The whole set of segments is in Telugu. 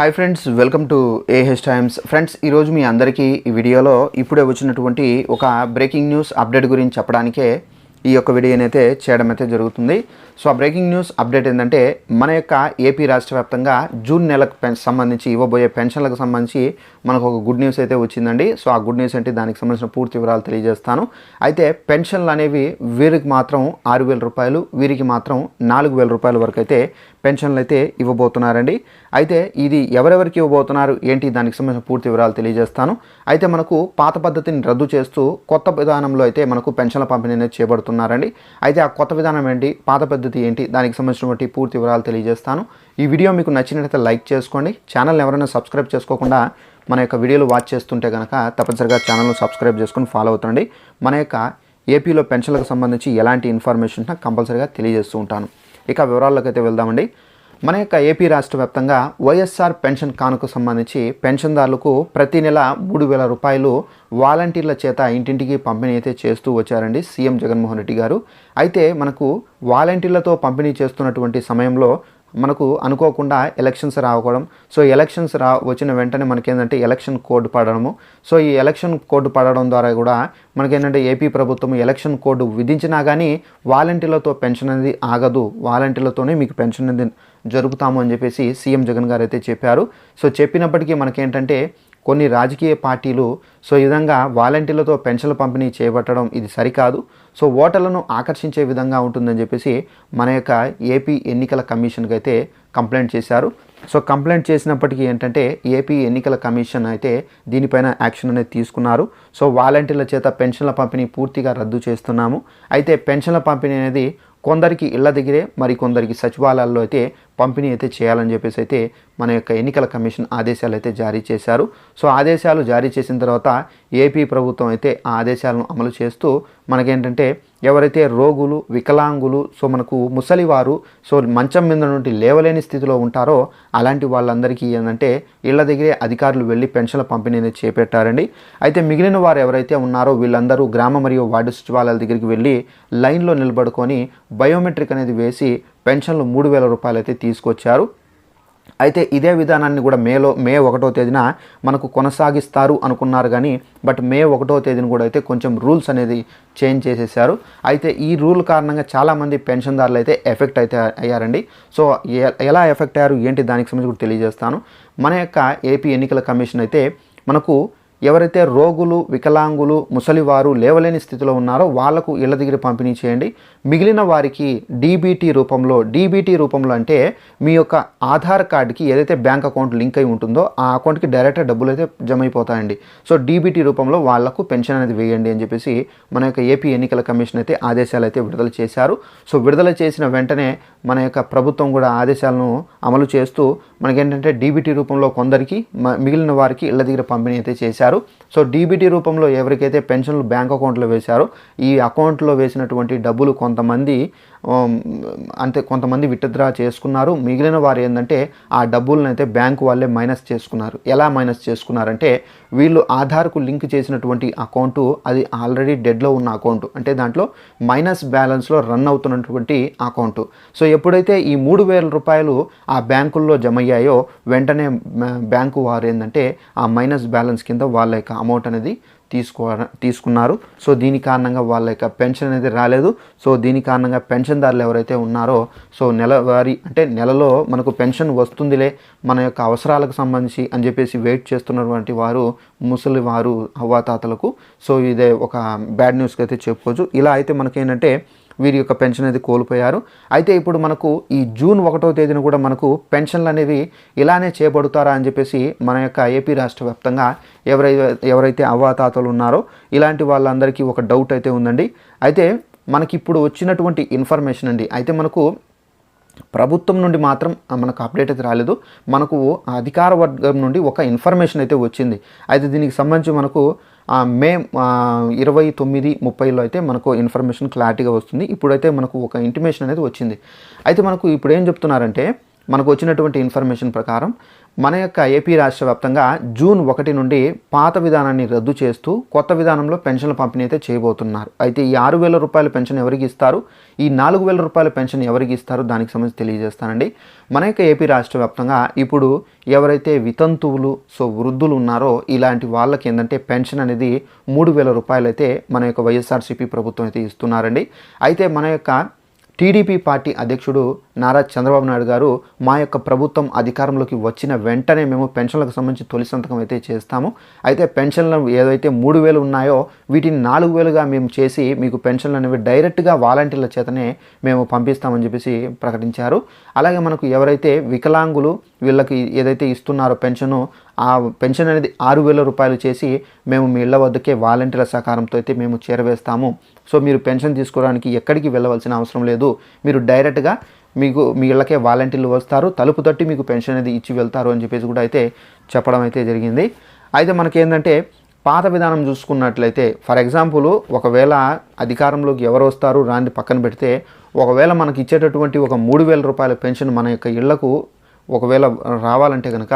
Hi friends welcome to AH times friends ఈరోజు మీ అందరికీ ఈ వీడియోలో ఇప్పుడే వచ్చినటువంటి ఒక బ్రేకింగ్ న్యూస్ అప్డేట్ గురించి చెప్పడానికే ఈ యొక్క వీడియోని అయితే చేయడం అయితే జరుగుతుంది. సో ఆ బ్రేకింగ్ న్యూస్ అప్డేట్ ఏంటంటే మన యొక్క ఏపీ రాష్ట్ర వ్యాప్తంగా జూన్ నెలకు పెన్ సంబంధించి ఇవ్వబోయే పెన్షన్లకు సంబంధించి మనకు ఒక గుడ్ న్యూస్ అయితే వచ్చిందండి. సో ఆ గుడ్ న్యూస్ అంటే దానికి సంబంధించిన పూర్తి వివరాలు తెలియజేస్తాను. అయితే పెన్షన్లు అనేవి వీరికి మాత్రం ఆరు వేల రూపాయలు వీరికి మాత్రం నాలుగు వేల రూపాయల వరకు అయితే పెన్షన్లు అయితే ఇవ్వబోతున్నారండి. అయితే ఇది ఎవరెవరికి ఇవ్వబోతున్నారు? ఏంటి? దానికి సంబంధించిన పూర్తి వివరాలు తెలియజేస్తాను. అయితే మనకు పాత పద్ధతిని రద్దు చేస్తూ కొత్త విధానంలో అయితే మనకు పెన్షన్ల పంపిణీ అనేది చేపడుతున్నారండి. అయితే ఆ కొత్త విధానం ఏంటి? పాత పద్ధతి ఏంటి? దానికి సంబంధించినటువంటి పూర్తి వివరాలు తెలియజేస్తాను. ఈ వీడియో మీకు నచ్చినట్లయితే లైక్ చేసుకోండి. ఛానల్ ఎవరైనా సబ్స్క్రైబ్ చేసుకోకుండా మన యొక్క వీడియోలు వాచ్ చేస్తుంటే కనుక తప్పనిసరిగా ఛానల్ను సబ్స్క్రైబ్ చేసుకొని ఫాలో అవుతుండండి. మన యొక్క ఏపీలో పెన్షన్లకు సంబంధించి ఎలాంటి ఇన్ఫర్మేషన్ కంపల్సరీగా తెలియజేస్తూ ఉంటాను. ఇక వివరాల్లోకి అయితే వెళ్దామండి. మన యొక్క ఏపీ రాష్ట్ర వ్యాప్తంగా వైఎస్ఆర్ పెన్షన్ కానుకు సంబంధించి పెన్షన్దారులకు ప్రతి నెల మూడు వేల రూపాయలు వాలంటీర్ల చేత ఇంటింటికి పంపిణీ అయితే చేస్తూ వచ్చారండి సీఎం జగన్మోహన్ రెడ్డి గారు. అయితే మనకు వాలంటీర్లతో పంపిణీ చేస్తున్నటువంటి సమయంలో మనకు అనుకోకుండా ఎలక్షన్స్ రావడం సో ఎలక్షన్స్ రా వచ్చిన వెంటనే మనకేంటంటే ఎలక్షన్ కోడ్ పడడము. సో ఈ ఎలక్షన్ కోడ్ పడడం ద్వారా కూడా మనకేంటంటే ఏపీ ప్రభుత్వం ఎలక్షన్ కోడ్ విధించినా కానీ వాలంటీర్లతో పెన్షన్ అనేది ఆగదు. వాలంటీర్లతోనే మీకు పెన్షన్ అనేది జరుపుతాము అని చెప్పేసి సీఎం జగన్ గారు అయితే చెప్పారు. సో చెప్పినప్పటికీ మనకేంటంటే కొన్ని రాజకీయ పార్టీలు సో ఈ విధంగా వాలంటీర్లతో పెన్షన్ల పంపిణీ చేపట్టడం ఇది సరికాదు. సో ఓటర్లను ఆకర్షించే విధంగా ఉంటుందని చెప్పేసి మన యొక్క ఏపీ ఎన్నికల కమిషన్కి అయితే కంప్లైంట్ చేశారు. సో కంప్లైంట్ చేసినప్పటికీ ఏంటంటే ఏపీ ఎన్నికల కమిషన్ అయితే దీనిపైన యాక్షన్ అనేది తీసుకున్నారు. సో వాలంటీర్ల చేత పెన్షన్ల పంపిణీ పూర్తిగా రద్దు చేస్తున్నాము. అయితే పెన్షన్ల పంపిణీ అనేది కొందరికి ఇళ్ళ దగ్గరే మరి కొందరికి సచివాలయాల్లో అయితే పంపిణీ అయితే చేయాలని చెప్పేసి అయితే మన యొక్క ఎన్నికల కమిషన్ ఆదేశాలు అయితే జారీ చేశారు. సో ఆదేశాలు జారీ చేసిన తర్వాత ఏపీ ప్రభుత్వం అయితే ఆ ఆదేశాలను అమలు చేస్తూ మనకేంటంటే ఎవరైతే రోగులు వికలాంగులు సో మనకు ముసలివారు సో మంచం మీద నుండి లేవలేని స్థితిలో ఉంటారో అలాంటి వాళ్ళందరికీ ఏంటంటే ఇళ్ళ దగ్గరే అధికారులు వెళ్ళి పెన్షన్ల పంపిణీ అనేది చేపట్టారండి. అయితే మిగిలిన వారు ఎవరైతే ఉన్నారో వీళ్ళందరూ గ్రామ మరియు వార్డు సచివాలయాల దగ్గరికి వెళ్ళి లైన్లో నిలబడుకొని బయోమెట్రిక్ అనేది వేసి పెన్షన్లు మూడు వేల రూపాయలు అయితే తీసుకొచ్చారు. అయితే ఇదే విధానాన్ని కూడా మేలో మే ఒకటో తేదీన మనకు కొనసాగిస్తారు అనుకున్నారు కానీ బట్ మే ఒకటో తేదీన కూడా అయితే కొంచెం రూల్స్ అనేది చేంజ్ చేసేసారు. అయితే ఈ రూల్ కారణంగా చాలామంది పెన్షన్దారులు అయితే ఎఫెక్ట్ అయితే అయ్యారండి. సో ఎలా ఎఫెక్ట్ అయ్యారు ఏంటి దానికి సంబంధించి కూడా తెలియజేస్తాను. మన యొక్క ఏపీ ఎన్నికల కమిషన్ అయితే మనకు ఎవరైతే రోగులు వికలాంగులు ముసలివారు లేవలేని స్థితిలో ఉన్నారో వాళ్ళకు ఇళ్ళ దగ్గర పంపిణీ చేయండి. మిగిలిన వారికి డీబీటీ రూపంలో డీబీటీ రూపంలో అంటే మీ యొక్క ఆధార్ కార్డుకి ఏదైతే బ్యాంక్ అకౌంట్ లింక్ అయి ఉంటుందో ఆ అకౌంట్కి డైరెక్ట్గా డబ్బులు అయితే జమ అయిపోతాయండి. సో డీబీటీ రూపంలో వాళ్ళకు పెన్షన్ అనేది వేయండి అని చెప్పేసి మన యొక్క ఏపీ ఎన్నికల కమిషన్ అయితే ఆదేశాలు అయితే విడుదల చేశారు. సో విడుదల చేసిన వెంటనే మన యొక్క ప్రభుత్వం కూడా ఆదేశాలను అమలు చేస్తూ మనకేంటంటే డీబీటీ రూపంలో కొందరికి మ- మిగిలిన వారికి ఇళ్ళ దగ్గర పంపిణీ అయితే చేశారు. సో డీబీటీ రూపంలో ఎవరికైతే పెన్షన్లు బ్యాంక్ అకౌంట్లో వేశారో ఈ అకౌంట్లో వేసినటువంటి డబ్బులు కొంతమంది అంతే కొంతమంది విత్డ్రా చేసుకున్నారు. మిగిలిన వారు ఏంటంటే ఆ డబ్బులను అయితే బ్యాంకు వాళ్ళే మైనస్ చేసుకున్నారు. ఎలా మైనస్ చేసుకున్నారంటే వీళ్ళు ఆధార్కు లింక్ చేసినటువంటి అకౌంటు అది ఆల్రెడీ డెడ్లో ఉన్న అకౌంట్. అంటే దాంట్లో మైనస్ బ్యాలెన్స్లో రన్ అవుతున్నటువంటి అకౌంట్. సో ఎప్పుడైతే ఈ మూడు వేల రూపాయలు ఆ బ్యాంకుల్లో జమ అయ్యాయో వెంటనే బ్యాంకు వారు ఏంటంటే ఆ మైనస్ బ్యాలెన్స్ కింద వాళ్ళ యొక్క అమౌంట్ అనేది తీసుకో తీసుకున్నారు. సో దీని కారణంగా వాళ్ళ యొక్క పెన్షన్ అనేది రాలేదు. సో దీని కారణంగా పెన్షన్దారులు ఎవరైతే ఉన్నారో సో నెలవారీ అంటే నెలలో మనకు పెన్షన్ వస్తుందిలే మన యొక్క అవసరాలకు సంబంధించి అని చెప్పేసి వెయిట్ చేస్తున్నటువంటి వారు ముసలి వారు అవ్వాతాతలకు. సో ఇదే ఒక బ్యాడ్ న్యూస్కి అయితే చెప్పుకోవచ్చు. ఇలా అయితే మనకేంటంటే వీరి యొక్క పెన్షన్ అనేది కోల్పోయారు. అయితే ఇప్పుడు మనకు ఈ జూన్ ఒకటో తేదీన కూడా మనకు పెన్షన్లు అనేవి ఇలానే చేపడతారా అని చెప్పేసి మన యొక్క ఏపీ రాష్ట్ర వ్యాప్తంగా ఎవరైతే ఎవరైతే అవ్వాతాతలు ఉన్నారో ఇలాంటి వాళ్ళందరికీ ఒక డౌట్ అయితే ఉందండి. అయితే మనకి ఇప్పుడు వచ్చినటువంటి ఇన్ఫర్మేషన్ అండి. అయితే మనకు ప్రభుత్వం నుండి మాత్రం మనకు అప్డేట్ అయితే రాలేదు. మనకు అధికార వర్గం నుండి ఒక ఇన్ఫర్మేషన్ అయితే వచ్చింది. అయితే దీనికి సంబంధించి మనకు మే ఇరవై తొమ్మిది ముప్పైలో అయితే మనకు ఇన్ఫర్మేషన్ క్లారిటీగా వస్తుంది. ఇప్పుడైతే మనకు ఒక ఇంటిమేషన్ అనేది వచ్చింది. అయితే మనకు ఇప్పుడు ఏం చెప్తున్నారంటే మనకు వచ్చినటువంటి ఇన్ఫర్మేషన్ ప్రకారం మన యొక్క ఏపీ రాష్ట్ర వ్యాప్తంగా జూన్ ఒకటి నుండి పాత విధానాన్ని రద్దు చేస్తూ కొత్త విధానంలో పెన్షన్ల పంపిణీ అయితే చేయబోతున్నారు. అయితే ఈ ఆరు వేల రూపాయల పెన్షన్ ఎవరికి ఇస్తారు? ఈ నాలుగు వేల రూపాయల పెన్షన్ ఎవరికి ఇస్తారు? దానికి సంబంధించి తెలియజేస్తానండి. మన యొక్క ఏపీ రాష్ట్ర వ్యాప్తంగా ఇప్పుడు ఎవరైతే వితంతువులు సో వృద్ధులు ఉన్నారో ఇలాంటి వాళ్ళకి ఏంటంటే పెన్షన్ అనేది మూడు వేల రూపాయలు అయితే మన యొక్క వైఎస్ఆర్సీపీ ప్రభుత్వం అయితే ఇస్తున్నారండి. అయితే మన యొక్క టీడీపీ పార్టీ అధ్యక్షుడు నారా చంద్రబాబు నాయుడు గారు మా యొక్క ప్రభుత్వం అధికారంలోకి వచ్చిన వెంటనే మేము పెన్షన్లకు సంబంధించి తొలి సంతకం అయితే చేస్తాము. అయితే పెన్షన్లు ఏదైతే మూడు వేలు ఉన్నాయో వీటిని నాలుగు వేలుగా మేము చేసి మీకు పెన్షన్లు అనేవి డైరెక్ట్గా వాలంటీర్ల చేతనే మేము పంపిస్తామని చెప్పేసి ప్రకటించారు. అలాగే మనకు ఎవరైతే వికలాంగులు వీళ్ళకి ఏదైతే ఇస్తున్నారో పెన్షను ఆ పెన్షన్ అనేది ఆరు వేల రూపాయలు చేసి మేము మీ ఇళ్ళ వద్దకే వాలంటీర్ల సహకారంతో అయితే మేము చేరవేస్తాము. సో మీరు పెన్షన్ తీసుకోవడానికి ఎక్కడికి వెళ్ళవలసిన అవసరం లేదు. మీరు డైరెక్ట్గా మీకు మీ ఇళ్ళకే వాలంటీర్లు వస్తారు. తలుపు తట్టి మీకు పెన్షన్ అనేది ఇచ్చి వెళ్తారు అని చెప్పేసి కూడా అయితే చెప్పడం అయితే జరిగింది. అయితే మనకేంటంటే పాత విధానం చూసుకున్నట్లయితే ఫర్ ఎగ్జాంపుల్ ఒకవేళ అధికారంలోకి ఎవరు వస్తారు రాని పక్కన పెడితే ఒకవేళ మనకి ఇచ్చేటటువంటి ఒక మూడు వేల రూపాయల పెన్షన్ మన యొక్క ఇళ్ళకు ఒకవేళ రావాలంటే కనుక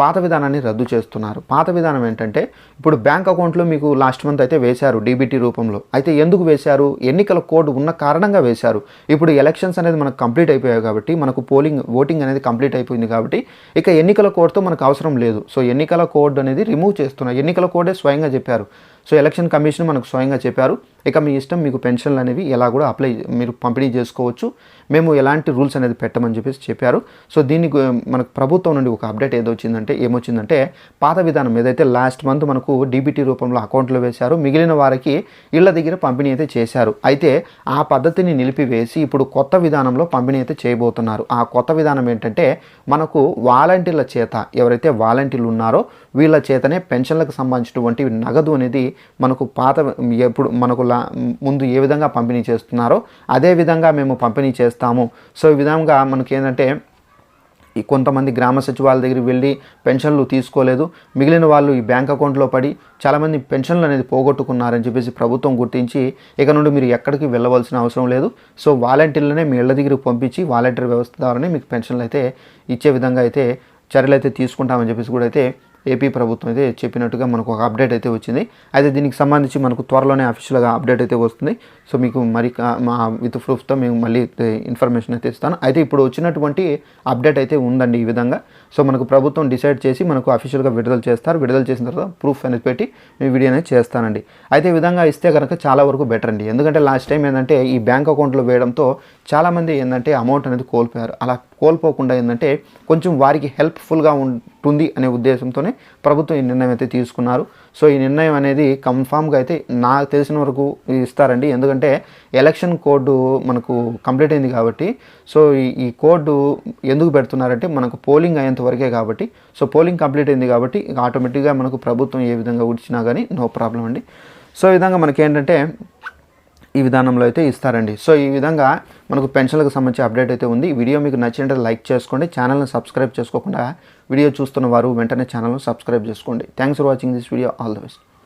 పాత విధానాన్ని రద్దు చేస్తున్నారు. పాత విధానం ఏంటంటే ఇప్పుడు బ్యాంక్ అకౌంట్లో మీకు లాస్ట్ మంత్ అయితే వేశారు డీబీటీ రూపంలో. అయితే ఎందుకు వేశారు? ఎన్నికల కోడ్ ఉన్న కారణంగా వేశారు. ఇప్పుడు ఎలక్షన్స్ అనేది మనకు కంప్లీట్ అయిపోయాయి కాబట్టి మనకు పోలింగ్ ఓటింగ్ అనేది కంప్లీట్ అయిపోయింది కాబట్టి ఇక ఎన్నికల కోడ్తో మనకు అవసరం లేదు. సో ఎన్నికల కోడ్ అనేది రిమూవ్ చేస్తున్నారు ఎన్నికల కోడే స్వయంగా చెప్పారు. సో ఎలక్షన్ కమిషన్ మనకు స్వయంగా చెప్పారు. ఇక మీ ఇష్టం మీకు పెన్షన్లు అనేవి ఎలా కూడా అప్లై మీరు పంపిణీ చేసుకోవచ్చు. మేము ఎలాంటి రూల్స్ అనేది పెట్టమని చెప్పేసి చెప్పారు. సో దీనికి మనకు ప్రభుత్వం నుండి ఒక అప్డేట్ ఏదో వచ్చిందంటే ఏమొచ్చిందంటే పాత విధానం ఏదైతే లాస్ట్ మంత్ మనకు డీబీటీ రూపంలో అకౌంట్లో వేశారు మిగిలిన వారికి ఇళ్ళ దగ్గర పంపిణీ అయితే చేశారు. అయితే ఆ పద్ధతిని నిలిపివేసి ఇప్పుడు కొత్త విధానంలో పంపిణీ అయితే చేయబోతున్నారు. ఆ కొత్త విధానం ఏంటంటే మనకు వాలంటీర్ల చేత ఎవరైతే వాలంటీర్లు ఉన్నారో వీళ్ళ చేతనే పెన్షన్లకు సంబంధించినటువంటి నగదు అనేది మనకు పాత ఎప్పుడు మనకు లా ముందు ఏ విధంగా పంపిణీ చేస్తున్నారో అదే విధంగా మేము పంపిణీ చేస్తాము. సో ఈ విధంగా మనకి ఏంటంటే కొంతమంది గ్రామ సచివాలయ దగ్గరికి వెళ్ళి పెన్షన్లు తీసుకోలేదు. మిగిలిన వాళ్ళు ఈ బ్యాంక్ అకౌంట్లో పడి చాలామంది పెన్షన్లు అనేది పోగొట్టుకున్నారని చెప్పేసి ప్రభుత్వం గుర్తించి ఇక నుండి మీరు ఎక్కడికి వెళ్ళవలసిన అవసరం లేదు. సో వాలంటీర్లనే మీ ఇళ్ళ దగ్గరికి పంపించి వాలంటీర్ వ్యవస్థ ద్వారానే మీకు పెన్షన్లు అయితే ఇచ్చే విధంగా అయితే చర్యలు అయితే తీసుకుంటామని చెప్పేసి కూడా అయితే ఏపీ ప్రభుత్వం అయితే చెప్పినట్టుగా మనకు ఒక అప్డేట్ అయితే వచ్చింది. అయితే దీనికి సంబంధించి మనకు త్వరలోనే అఫీషియల్గా అప్డేట్ అయితే వస్తుంది. సో మీకు మరి మా విత్ ప్రూఫ్తో మేము మళ్ళీ ఇన్ఫర్మేషన్ అయితే ఇస్తాను. అయితే ఇప్పుడు వచ్చినటువంటి అప్డేట్ అయితే ఉందండి ఈ విధంగా. సో మనకు ప్రభుత్వం డిసైడ్ చేసి మనకు అఫీషియల్గా విడుదల చేస్తారు. విడుదల చేసిన తర్వాత ప్రూఫ్ అనేది పెట్టి మీ వీడియో అనేది చేస్తానండి. అయితే ఈ విధంగా ఇస్తే కనుక చాలా వరకు బెటర్ అండి. ఎందుకంటే లాస్ట్ టైం ఏంటంటే ఈ బ్యాంక్ అకౌంట్లో వేయడంతో చాలామంది ఏంటంటే అమౌంట్ అనేది కోల్పోయారు. అలా కోల్పోకుండా ఏంటంటే కొంచెం వారికి హెల్ప్ఫుల్గా ఉంటుంది అనే ఉద్దేశంతోనే ప్రభుత్వం ఈ నిర్ణయం అయితే తీసుకున్నారు. సో ఈ నిర్ణయం అనేది కన్ఫామ్గా అయితే నాకు తెలిసిన వరకు ఇస్తారండి. ఎందుకంటే ఎలక్షన్ కోడ్ మనకు కంప్లీట్ అయింది కాబట్టి సో ఈ కోడ్ ఎందుకు పెడుతున్నారంటే మనకు పోలింగ్ అయ్యేంత వరకే కాబట్టి సో పోలింగ్ కంప్లీట్ అయింది కాబట్టి ఆటోమేటిక్గా మనకు ప్రభుత్వం ఏ విధంగా ఉడిచినా కానీ నో ప్రాబ్లం అండి. సో ఈ విధంగా మనకి ఏంటంటే ఈ విధానంలో అయితే ఇస్తారండి. సో ఈ విధంగా మనకు పెన్షన్లకు సంబంధించి అప్డేట్ అయితే ఉంది. వీడియో మీకు నచ్చినట్టు లైక్ చేసుకోండి. ఛానల్ని సబ్స్క్రైబ్ చేసుకోకుండా వీడియో చూస్తున్న వారు వెంటనే ఛానల్ను సబ్స్క్రైబ్ చేసుకోండి. Thanks for watching this video. All the best.